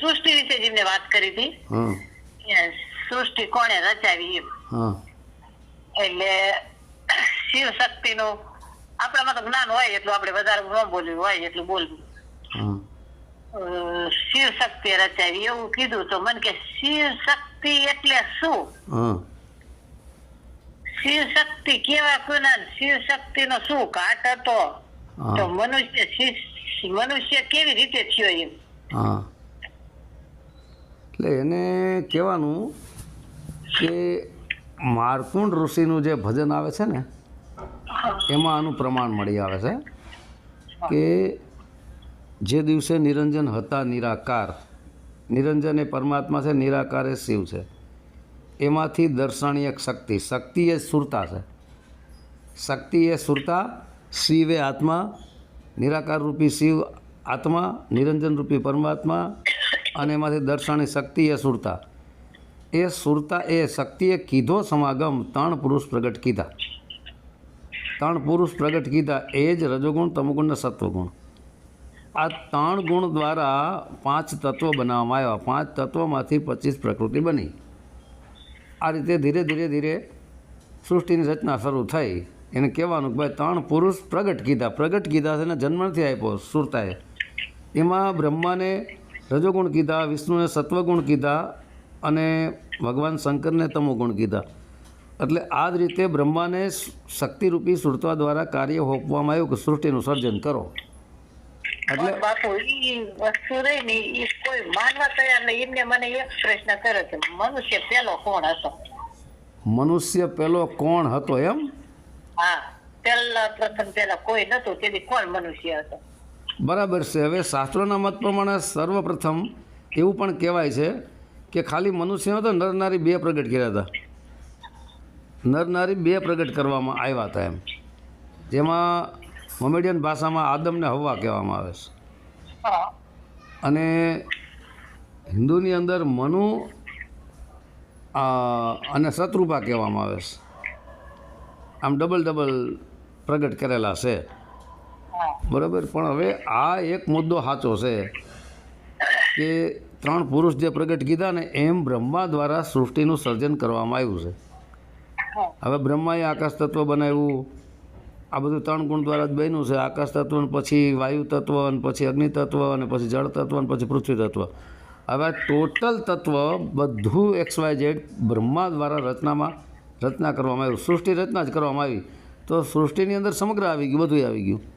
સૃષ્ટિ વિશે જેમને વાત કરી હતી સૃષ્ટિ કોણે રચાવી એમ. એટલે શિવ શક્તિનું આપણામાં તો જ્ઞાન હોય એટલું આપણે વધારે ન બોલવું હોય એટલું બોલવું. શિવ શક્તિ રચાવી. એવું કીધું તો મને કે શિવ શક્તિ એટલે શું? શિવ શક્તિ કેવા કોના? શિવ શક્તિ નો શું ઘાટ હતો? તો મનુષ્ય શિવ- મનુષ્ય કેવી રીતે થયો એમ? એટલે એને કહેવાનું કે મારકુંડ ઋષિનું જે ભજન આવે છે ને, એમાં આનું પ્રમાણ મળી આવે છે કે જે દિવસે નિરંજન હતા નિરાકાર, નિરંજન એ પરમાત્મા છે, નિરાકાર એ શિવ છે. એમાંથી દર્શનીય શક્તિ શક્તિ એ સુરતા છે. શક્તિ એ સુરતા, શિવ એ આત્મા નિરાકાર રૂપી શિવ આત્મા નિરંજન રૂપી પરમાત્મા અને એમાંથી દર્શાણી શક્તિ એ સુરતા. એ સુરતા એ શક્તિએ કીધો સમાગમ ત્રણ પુરુષ પ્રગટ કીધા. ત્રણ પુરુષ પ્રગટ કીધા એ જ રજોગુણ, તમોગુણ ને સત્વગુણ. આ ત્રણ ગુણ દ્વારા પાંચ તત્વો બનાવવામાં આવ્યા. પાંચ તત્વોમાંથી પચીસ પ્રકૃતિ બની. આ રીતે ધીરે ધીરે ધીરે સૃષ્ટિની રચના શરૂ થઈ. એને કહેવાનું કે ભાઈ ત્રણ પુરુષ પ્રગટ કીધા. પ્રગટ કીધા છે એને જન્મ નથી આપ્યો સુરતાએ. એમાં બ્રહ્માને રજોગુણ કીધા વિષ્ણુને સત્વગુણ કીધા અને ભગવાન શંકરને તમોગુણ કીધા. એટલે આ જ રીતે બ્રહ્માને શક્તિરૂપી સુરતા દ્વારા કાર્ય હોપવામાં આવ્યું કે સૃષ્ટિનું સર્જન કરો. એટલે બાપુ ઈ વસ્તુ રહી ને ઈ કોઈ માનવા તૈયાર નહીં. એમને મને એક પ્રશ્ન કર્યો કે મનુષ્ય પેલો કોણ હતો? મનુષ્ય પેલો કોણ હતો એમ? હા પેલા પ્રથમ પેલા કોઈ નતું તેથી કોણ મનુષ્ય હતો? બરાબર છે. હવે શાસ્ત્રોના મત પ્રમાણે સર્વપ્રથમ એવું પણ કહેવાય છે કે ખાલી મનુષ્ય હતો નર નારી બે પ્રગટ કર્યા હતા. નર નારી બે પ્રગટ કરવામાં આવ્યા હતા એમ. જેમાં મોમેડિયન ભાષામાં આદમને હવા કહેવામાં આવે છે. અને હિન્દુની અંદર મનુ અને શત્રુપા કહેવામાં આવે છે. આમ ડબલ ડબલ પ્રગટ કરેલા છે. બરાબર? પણ હવે આ એક મુદ્દો સાચો છે કે ત્રણ પુરુષ જે પ્રગટ કીધા ને એમ બ્રહ્મા દ્વારા સૃષ્ટિનું સર્જન કરવામાં આવ્યું છે. હવે બ્રહ્માએ આકાશ તત્વ બનાવ્યું. આ બધું ત્રણ ગુણ દ્વારા જ બન્યું છે. આકાશ તત્વ પછી વાયુ તત્વ અને પછી અગ્નિ તત્વ અને પછી જળ તત્વ અને પછી પૃથ્વી તત્વ. હવે ટોટલ તત્વ બધું એક્સ વાય ઝેડ બ્રહ્મા દ્વારા રચનામાં રચના કરવામાં આવ્યું સૃષ્ટિ રચના જ કરવામાં આવી. તો સૃષ્ટિની અંદર સમગ્ર આવી ગયું બધું આવી ગયું.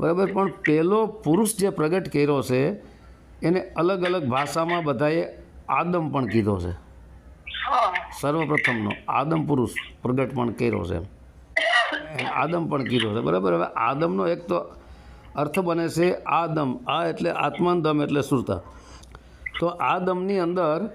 બરાબર? પણ પહેલો પુરુષ જે પ્રગટ કર્યો છે એને અલગ અલગ ભાષામાં બધાએ આદમ પણ કીધો છે. હા. સર્વપ્રથમનો આદમ પુરુષ પ્રગટ પણ કર્યો છે. એમ આદમ પણ કીધો છે. બરાબર? હવે આદમનો એક તો અર્થ બને છે આદમ. આ એટલે આત્માન દમ એટલે સુરતા. તો આ દમની અંદર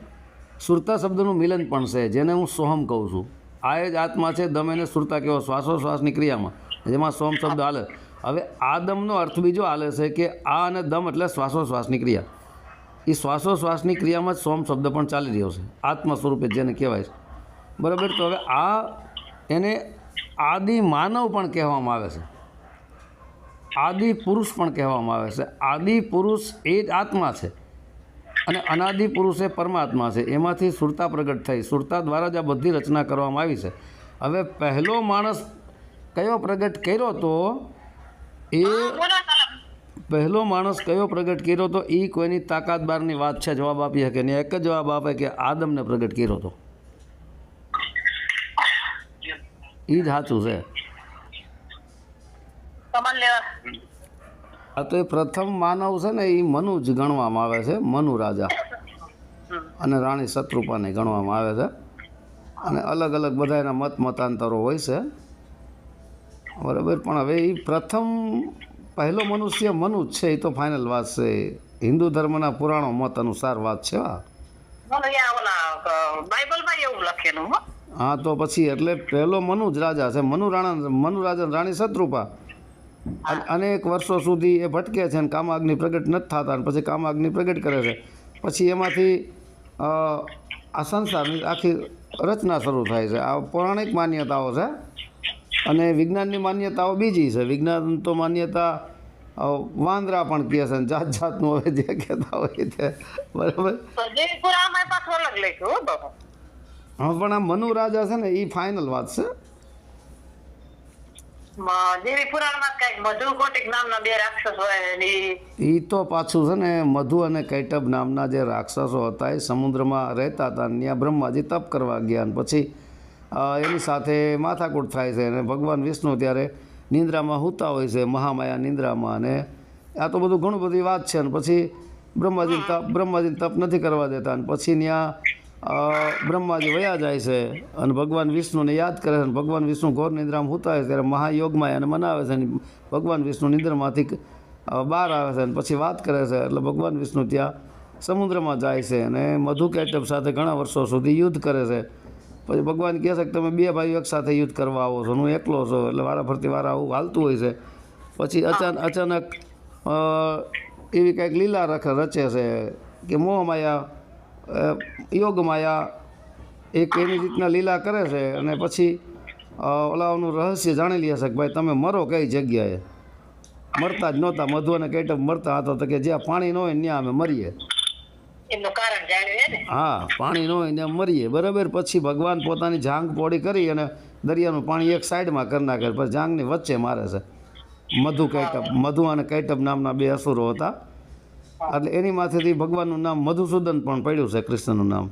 સુરતા શબ્દનું મિલન પણ છે જેને હું સોહમ કહું છું. આ એ જ આત્મા છે દમ એને સુરતા કહેવાય. શ્વાસોશ્વાસની ક્રિયામાં. જેમાં સોમ શબ્દ હાલે. હવે આ દમનો અર્થ બીજો આલે છે કે આ અને દમ એટલે શ્વાસોશ્વાસની ક્રિયા. એ શ્વાસોશ્વાસની ક્રિયામાં જ સોમ શબ્દ પણ ચાલી રહ્યો છે. આત્મ સ્વરૂપે જેને કહેવાય છે. બરાબર? તો હવે આ એને આદિ માનવ પણ કહેવામાં આવે છે. આદિ પુરુષ પણ કહેવામાં આવે છે. આદિ પુરુષ એ જ આત્મા છે અને અનાદિ પુરુષ એ પરમાત્મા છે. એમાંથી સુરતા પ્રગટ થઈ. સુરતા દ્વારા જ આ બધી રચના કરવામાં આવી છે. હવે પહેલો માણસ કયો પ્રગટ કર્યો તો એ પહેલો માણસ કયો પ્રગટ કર્યો તો એ કોઈની તાકાત બહારની વાત છે જવાબ આપી શકે ને એક જ જવાબ આપે કે આદમને પ્રગટ કર્યો તો. એ જ સાચું છે. આ તો એ પ્રથમ માનવ છે ને એ મનુ જ ગણવામાં આવે છે મનુ રાજા. અને રાણી શત્રુપાને ગણવામાં આવે છે. અને અલગ અલગ બધા એના મત મતાંતરો હોય છે. બરાબર. પણ હવે એ પ્રથમ પહેલો મનુષ્ય મનુ જ છે એ તો ફાઇનલ વાત છે. હિન્દુ ધર્મના પુરાણો મત અનુસાર વાત છે હા. હા તો પછી એટલે પહેલો મનુ જ રાજા છે. મનુ રાણા મનુ રાજા રાણી શત્રુપા. અનેક વર્ષો સુધી એ ભટકે છે અને કામાગ્નિ પ્રગટ નથી થતા અને પછી કામાગ્નિ પ્રગટ કરે છે. પછી એમાંથી આ સંસારની આખી રચના શરૂ થાય છે. આ પૌરાણિક માન્યતાઓ છે. અને વિજ્ઞાનની માન્યતાઓ બીજી છે. વિજ્ઞાન તો માન્યતા વાંદરા પણ કહે છે જાત જાતનું હવે જે કહેતા હોય તે બરાબર. હો પણ આ મનુ રાજા છે ને એ ફાઇનલ વાત છે. એ તો પાછું છે ને મધુ અને કૈટબ નામના જે રાક્ષસો હતા એ સમુદ્રમાં રહેતા હતા ત્યાં બ્રહ્માજી તપ કરવા ગયા પછી એની સાથે માથાકૂટ થાય છે અને ભગવાન વિષ્ણુ ત્યારે નિંદ્રામાં સૂતા હોય છે, મહામાયા નિંદ્રામાં અને આ તો બધું ઘણું બધી વાત છે અને પછી બ્રહ્માજી તપ બ્રહ્માજી તપ નથી કરવા દેતા અને પછી ત્યાં બ્રહ્માજી વયા જાય છે અને ભગવાન વિષ્ણુને યાદ કરે છે અને ભગવાન વિષ્ણુ ઘોર નિંદ્રામાં સૂતા હોય ત્યારે મહાયોગમાં એને મનાવે છે અને ભગવાન વિષ્ણુ નિંદ્રામાંથી બહાર આવે છે અને પછી વાત કરે છે. એટલે ભગવાન વિષ્ણુ ત્યાં સમુદ્રમાં જાય છે અને મધુ કેટપ સાથે ઘણા વર્ષો સુધી યુદ્ધ કરે છે. પછી ભગવાન કહે છે કે તમે બે ભાઈઓ એક સાથે યુદ્ધ કરવા આવો છો હું એકલો છો એટલે વારા ફરતી વારા આવું હાલતું હોય છે. પછી અચાનક અચાનક એવી કંઈક લીલા રખ રચે છે કે મોહ માયા યોગ માયા એક એની રીતના લીલા કરે છે અને પછી ઓલાઓનું રહસ્ય જાણી લે છે કે ભાઈ તમે મરો કઈ જગ્યાએ? મરતા જ નહોતા મધુ અને કૈટબ મરતા હતા તો કે જ્યાં પાણી ન હોય ત્યાં અમે મરીએ એમનું કારણ જાણ્યું ને હા પાણી ન હોય ને મરીએ. બરાબર? પછી ભગવાન પોતાની જાંગ પોડી કરી અને દરિયાનું પાણી એક સાઈડમાં કરી નાખે પછી જાંગની વચ્ચે મારે છે. મધુ કૈટબ મધુ અને કૈટબ નામના બે અસુરો હતા. એટલે એની માથેથી ભગવાનનું નામ મધુસૂદન પણ પડ્યું છે કૃષ્ણનું નામ.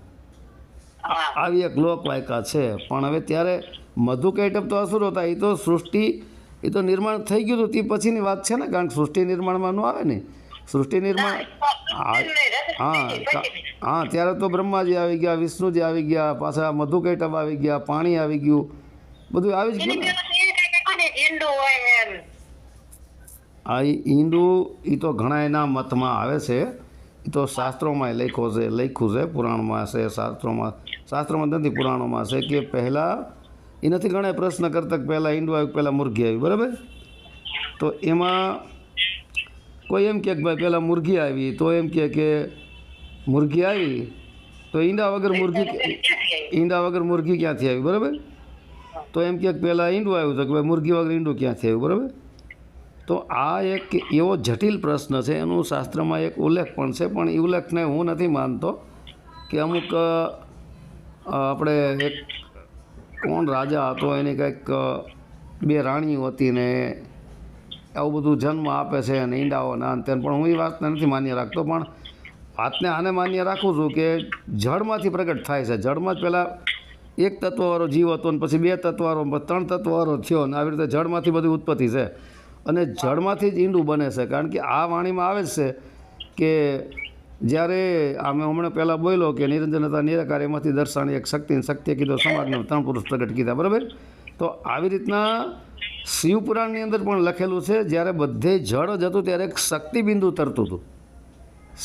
આવી એક લોકવાયકા છે. પણ હવે ત્યારે મધુ કૈટબ તો અસુર હતા. એ તો સૃષ્ટિ એ તો નિર્માણ થઈ ગયું હતું. તે પછીની વાત છે ને કારણ કે સૃષ્ટિ નિર્માણમાં ન આવે ને. સૃષ્ટિ નિર્માણ હા હા ત્યારે તો બ્રહ્માજી આવી ગયા વિષ્ણુજી આવી ગયા પાછા મધુ કૈટબ આવી ગયા પાણી આવી ગયું બધું આવી જ ગયું ને? આ હિન્દુ એ તો ઘણા એના મતમાં આવે છે. એ તો શાસ્ત્રોમાં લખ્યો છે લખ્યું છે પુરાણમાં છે શાસ્ત્રોમાં શાસ્ત્રોમાં નથી પુરાણોમાં છે કે પહેલાં એ નથી ઘણા પ્રશ્ન કરતા પહેલાં હિન્દુ આવ્યું પહેલાં મુરઘી આવી બરાબર? તો એમાં કોઈ એમ કહે કે ભાઈ પહેલાં મુરઘી આવી તો એમ કહે કે મુરઘી આવી તો ઈંડા વગર મુરઘી ઈંડા વગર મુરઘી ક્યાંથી આવી બરાબર? તો એમ કહે કે પહેલાં ઈંડું આવ્યું તો કે ભાઈ મુરઘી વગર ઈંડું ક્યાંથી આવ્યું બરાબર? તો આ એક એવો જટિલ પ્રશ્ન છે એનું શાસ્ત્રમાં એક ઉલ્લેખ પણ છે પણ એ ઉલ્લેખને હું નથી માનતો કે અમુક આપણે એક કોણ રાજા હતો એની કંઈક બે રાણીઓ હતી ને આવું બધું જન્મ આપે છે અને ઈંડાઓ ના અંતે પણ હું એ વાતને નથી માન્ય રાખતો, પણ વાતને આને માન્ય રાખું છું કે જળમાંથી પ્રગટ થાય છે. જળમાં જ પહેલાં એક તત્વવાળો જીવ હતો ને પછી બે તત્વવાળો ત્રણ તત્વવાળો થયો ને આવી રીતે જળમાંથી બધી ઉત્પત્તિ છે. અને જળમાંથી જ ઈંડું બને છે. કારણ કે આ વાણીમાં આવે જ છે કે જ્યારે આ મેં હમણાં પહેલાં બોલ્યો કે નિરંજન હતા નિરાકાર એમાંથી દર્શાણી એક શક્તિ શક્તિએ કીધો, સમાજને ત્રણ પુરુષ પ્રગટ કીધા. બરાબર? તો આવી રીતના શિવપુરાણની અંદર પણ લખેલું છે, જ્યારે બધે જળ જ હતું ત્યારે એક શક્તિ બિંદુ તરતું હતું.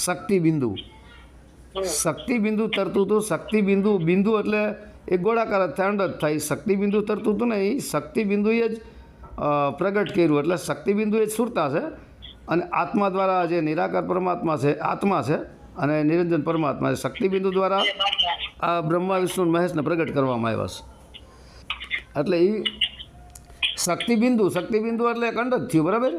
શક્તિ બિંદુ શક્તિ બિંદુ તરતું હતું. શક્તિ બિંદુ બિંદુ એટલે એ ગોળાકાર થાંડ જ થાય શક્તિ બિંદુ તરતું હતું ને, એ શક્તિ બિંદુએ જ પ્રગટ કર્યું. એટલે શક્તિ બિંદુ એ સુરતા છે અને આત્મા દ્વારા જે નિરાકાર પરમાત્મા છે, આત્મા છે અને નિરંજન પરમાત્મા છે. શક્તિ બિંદુ દ્વારા આ બ્રહ્મા, વિષ્ણુ મહેશને પ્રગટ કરવામાં આવ્યા છે. એટલે એ શક્તિ બિંદુ એટલે એક જ થયું બરાબર?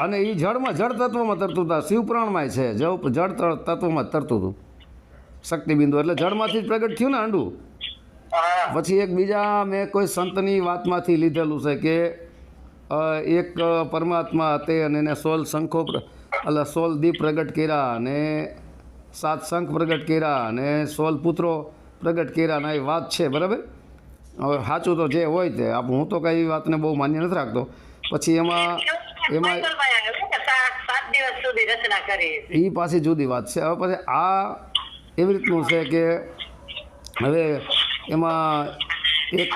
અને એ જળમાં જળ તત્વમાં તરતું હતા શિવપુરાણમાં છે જળ જળ તત્વમાં તરતું હતું શક્તિબિંદુ એટલે જળમાંથી જ પ્રગટ થયું ને આંડું. પછી એક બીજા મેં કોઈ સંતની વાતમાંથી લીધેલું છે કે એક પરમાત્મા હતે અને એને સોલ શંખો એટલે સોલ દીપ પ્રગટ કર્યા અને સાત શંખ પ્રગટ કર્યા અને સોલ પુત્રો પ્રગટ કર્યા અને એ વાત છે બરાબર? હવે સાચું તો જે હોય તે. આપ હું તો કઈ વાતને બહુ માન્ય નથી રાખતો. પછી એમાં એમાં એ પાછી જુદી વાત છે. હવે પછી આ એવી રીતનું છે કે હવે એમાં એક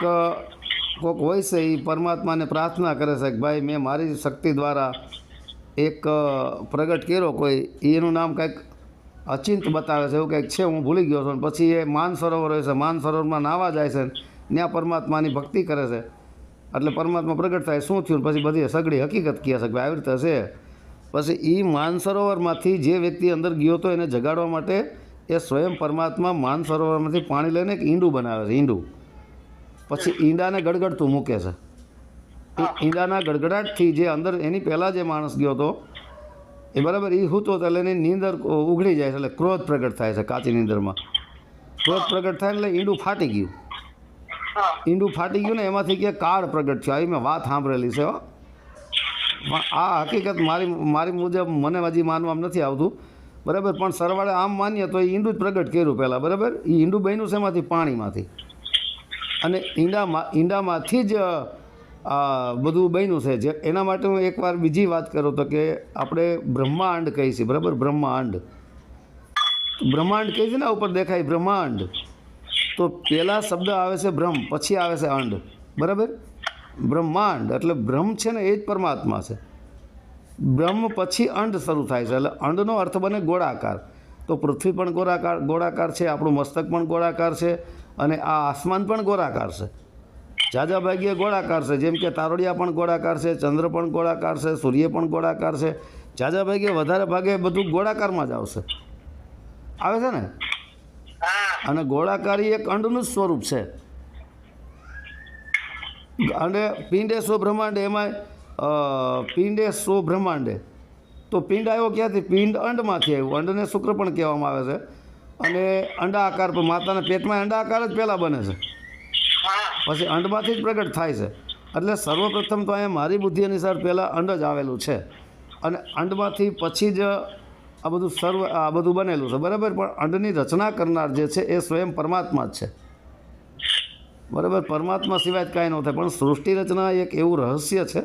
કોક હોય છે એ પરમાત્માને પ્રાર્થના કરે છે કે ભાઈ મેં મારી શક્તિ દ્વારા એક પ્રગટ કર્યો કોઈ. એનું નામ કંઈક અચિંત બતાવે છે. એવું કંઈક છે. હું ભૂલી ગયો છું. અને પછી એ માન સરોવર હોય છે. માન સરોવરમાં નાવા જાય છે. ત્યાં પરમાત્માની ભક્તિ કરે છે. એટલે પરમાત્મા પ્રગટ થાય, શું થયું? પછી બધી સગડી હકીકત કહે છે આવી રીતે છે પછી એ માનસરોવરમાંથી જે વ્યક્તિ અંદર ગયો હતો એને જગાડવા માટે એ સ્વયં પરમાત્મા માનસરોવરમાંથી પાણી લઈને એક ઈંડું બનાવે છે, ઈંડું. પછી ઈંડાને ગડગડતું મૂકે છે. એ ઈંડાના ગડગડાટથી જે અંદર એની પહેલાં જે માણસ ગયો હતો એ બરાબર એ હૂતો તો એટલે એની નીંદર ઉઘડી જાય છે, એટલે ક્રોધ પ્રગટ થાય છે કાચી નીંદરમાં. ક્રોધ પ્રગટ થાય એટલે ઈંડું ફાટી ગયું. હા ઈંડું ફાટી ગયું ને એમાંથી કે કાળ પ્રગટ થયો. આવી મેં વાત સાંભળેલી છે પણ આ હકીકત મારી મારી મુજબ મને હજી માનવામાં નથી આવતું. બરાબર, પણ સરવાળે આમ માનીએ તો એ ઈંડું જ પ્રગટ કર્યું પહેલાં, બરાબર? એ ઈંડું બન્યું છે એમાંથી? પાણીમાંથી. અને ઈંડામાં ઈંડામાંથી જ બધું બન્યું છે. જે, એના માટે હું એકવાર બીજી વાત કરું તો કે આપણે બ્રહ્માંડ છીએ બરાબર? બ્રહ્માંડ. બ્રહ્માંડ કહીએ છીએ ને ઉપર દેખાય બ્રહ્માંડ. તો પહેલાં શબ્દ આવે છે બ્રહ્મ, પછી આવે છે અંડ. બરાબર? બ્રહ્માંડ, એટલે બ્રહ્મ છે ને એ જ પરમાત્મા છે. બ્રહ્મ પછી અંડ શરૂ થાય છે, એટલે અંડનો અર્થ બને ગોળાકાર. તો પૃથ્વી પણ ગોળાકાર ગોળાકાર છે, આપણું મસ્તક પણ ગોળાકાર છે, અને આ આસમાન પણ ગોળાકાર છે. જાજા ભાગીએ ગોળાકાર છે, જેમ કે તારોડિયા પણ ગોળાકાર છે, ચંદ્ર પણ ગોળાકાર છે, સૂર્ય પણ ગોળાકાર છે. જાજા ભાગ્યે વધારે ભાગે બધું ગોળાકારમાં જ આવશે. આવે છે ને? અને ગોળાકારી એક અંડનું સ્વરૂપ છે. અને પિંડે સો બ્રહ્માંડે એમાં પિંડે સો બ્રહ્માંડે. તો પિંડ આવ્યો ક્યાંથી? પિંડ અંડમાંથી આવ્યું. અંડને શુક્ર પણ કહેવામાં આવે છે. અને અંડા આકાર પર માતાના પેટમાં અંડા આકાર જ પહેલાં બને છે. પછી અંડમાંથી જ પ્રગટ થાય છે. એટલે સર્વપ્રથમ તો અહીંયા મારી બુદ્ધિ અનુસાર પહેલાં અંડ જ આવેલું છે. અને અંડમાંથી પછી જ આ બધું સર્વ આ બધું બનેલું છે, બરાબર? પણ અંડની રચના કરનાર જે છે એ સ્વયં પરમાત્મા જ છે. બરાબર? પરમાત્મા સિવાય જ કાંઈ ન થાય. પણ સૃષ્ટિ રચના એક એવું રહસ્ય છે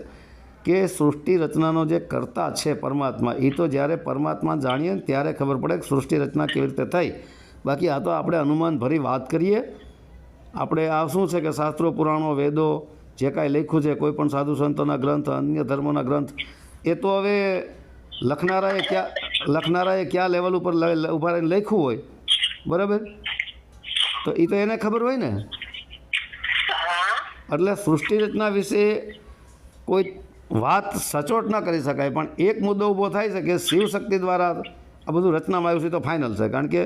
કે સૃષ્ટિ રચનાનો જે કર્તા છે પરમાત્મા એ તો જ્યારે પરમાત્મા જાણીએ ત્યારે ખબર પડે કે સૃષ્ટિ રચના કેવી રીતે થઈ. બાકી આ તો આપણે અનુમાન ભરી વાત કરીએ. આપણે આ શું છે કે શાસ્ત્રો, પુરાણો, વેદો, જે કાંઈ લખ્યું છે, કોઈ પણ સાધુ સંતોના ગ્રંથ, અન્ય ધર્મોના ગ્રંથ, એ તો હવે લખનારાએ ક્યાં લખનારાએ કયા લેવલ ઉપર ઊભા રહીને લખ્યું હોય? બરાબર? તો એ તો એને ખબર હોય ને? એટલે સૃષ્ટિ રચના વિશે કોઈ વાત સચોટ ન કરી શકાય પણ એક મુદ્દો ઊભો થાય છે કે શિવશક્તિ દ્વારા આ બધું રચનામાં આવ્યું છે તો ફાઇનલ છે કારણ કે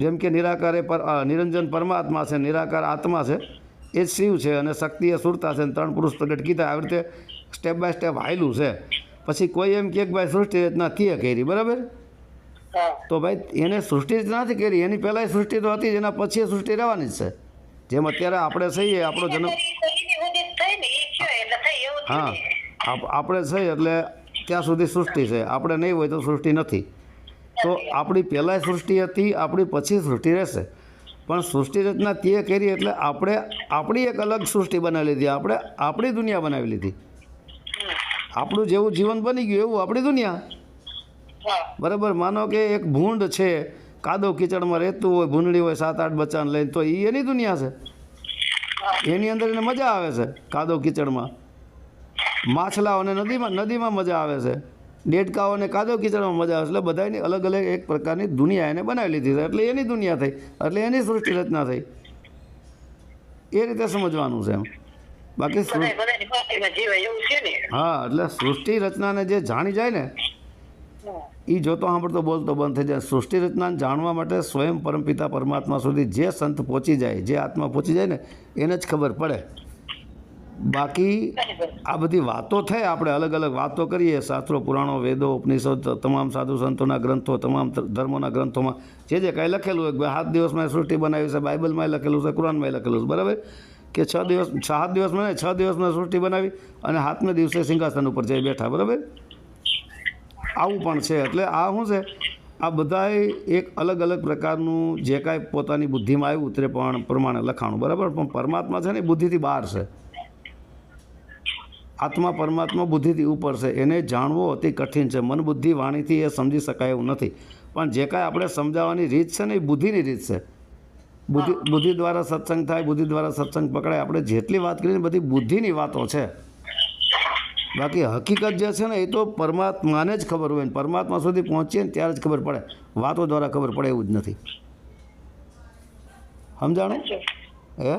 જેમ કે નિરાકાર એ નિરંજન પરમાત્મા છે નિરાકાર આત્મા છે એ જ શિવ છે અને શક્તિ એ સુરતા છે અને ત્રણ પુરુષ પ્રગટ કીધા. આવી રીતે સ્ટેપ બાય સ્ટેપ હાયલું છે. પછી કોઈ એમ કે ભાઈ સૃષ્ટિ રચના તે કરી બરાબર? તો ભાઈ એને સૃષ્ટિ જ નથી કરી એની પહેલાંય સૃષ્ટિ તો હતી જ એના પછી સૃષ્ટિ રહેવાની જ છે. જેમ અત્યારે આપણે છીએ આપણો જન્મ હા. આપ- આપણે છે એટલે ત્યાં સુધી સૃષ્ટિ છે. આપણે નહીં હોય તો સૃષ્ટિ નથી. તો આપણી પહેલાંય સૃષ્ટિ હતી આપણી પછી સૃષ્ટિ રહેશે. પણ સૃષ્ટિ રચના તે કરી એટલે આપણે આપણી એક અલગ સૃષ્ટિ બનાવી લીધી. આપણે આપણી દુનિયા બનાવી લીધી. આપણું જેવું જીવન બની ગયું એવું આપણી દુનિયા? બરાબર માનો કે એક ભૂંડ છે કાદવ કીચડમાં રહેતું હોય ભૂંડડી હોય સાત આઠ બચ્ચાને લઈને તો એ એની દુનિયા છે? એની અંદર એને મજા આવે છે કાદવ કીચડમાં? માછલાઓને નદીમાં નદીમાં મજા આવે છે. ડેડકાઓને કાદવ કીચડમાં મજા આવે છે. એટલે બધાની અલગ અલગ એક પ્રકારની દુનિયા એને બનાવી લીધી છે. એટલે એની દુનિયા થઈ એટલે એની સૃષ્ટિ રચના થઈ. એ રીતે સમજવાનું છે એમ. બાકી હા એટલે સૃષ્ટિ રચનાને જે જાણી જાય ને. એ જોતો સાંભળતો બોલતો બંધ થઈ જાય. સૃષ્ટિ રચનાને જાણવા માટે સ્વયં પરમપિતા પરમાત્મા સુધી જે સંત પહોંચી જાય જે આત્મા પહોંચી જાય ને એને જ ખબર પડે. બાકી આ બધી વાતો થઈ આપણે અલગ અલગ વાતો કરીએ શાસ્ત્રો પુરાણો વેદો ઉપનિષદ તમામ સાધુ સંતોના ગ્રંથો તમામ ધર્મોના ગ્રંથોમાં જે જે કાંઈ લખેલું હોય સાત દિવસમાં સૃષ્ટિ બનાવી છે બાઇબલમાં લખેલું છે કુરાનમાં લખેલું છે બરાબર? કે છ દિવસ, સાત દિવસમાં ને છ દિવસમાં સૃષ્ટિ બનાવી અને સાતમે દિવસે સિંહાસન ઉપર જઈ બેઠા, બરાબર? આવું પણ છે. એટલે આ શું છે? આ બધાય એક અલગ અલગ પ્રકારનું જે કાંઈ પોતાની બુદ્ધિમાં આવ્યું તે પણ પ્રમાણે લખાણું, બરાબર? પણ પરમાત્મા છે ને બુદ્ધિથી બહાર છે. આત્મા પરમાત્મા બુદ્ધિથી ઉપર છે. એને જાણવો અતિ કઠિન છે. મન બુદ્ધિ વાણીથી એ સમજી શકાય એવું નથી. પણ જે કાંઈ આપણે સમજાવવાની રીત છે ને એ બુદ્ધિની રીત છે. બુદ્ધિ બુદ્ધિ દ્વારા સત્સંગ થાય બુદ્ધિ દ્વારા સત્સંગ પકડાય. આપણે જેટલી વાત કરીએ ને બધી બુદ્ધિની વાતો છે. બાકી હકીકત જે છે ને એ તો પરમાત્માને જ ખબર હોય ને. પરમાત્મા સુધી પહોંચીએ ને ત્યારે જ ખબર પડે. વાતો દ્વારા ખબર પડે એવું જ નથી. સમજાણું? હે?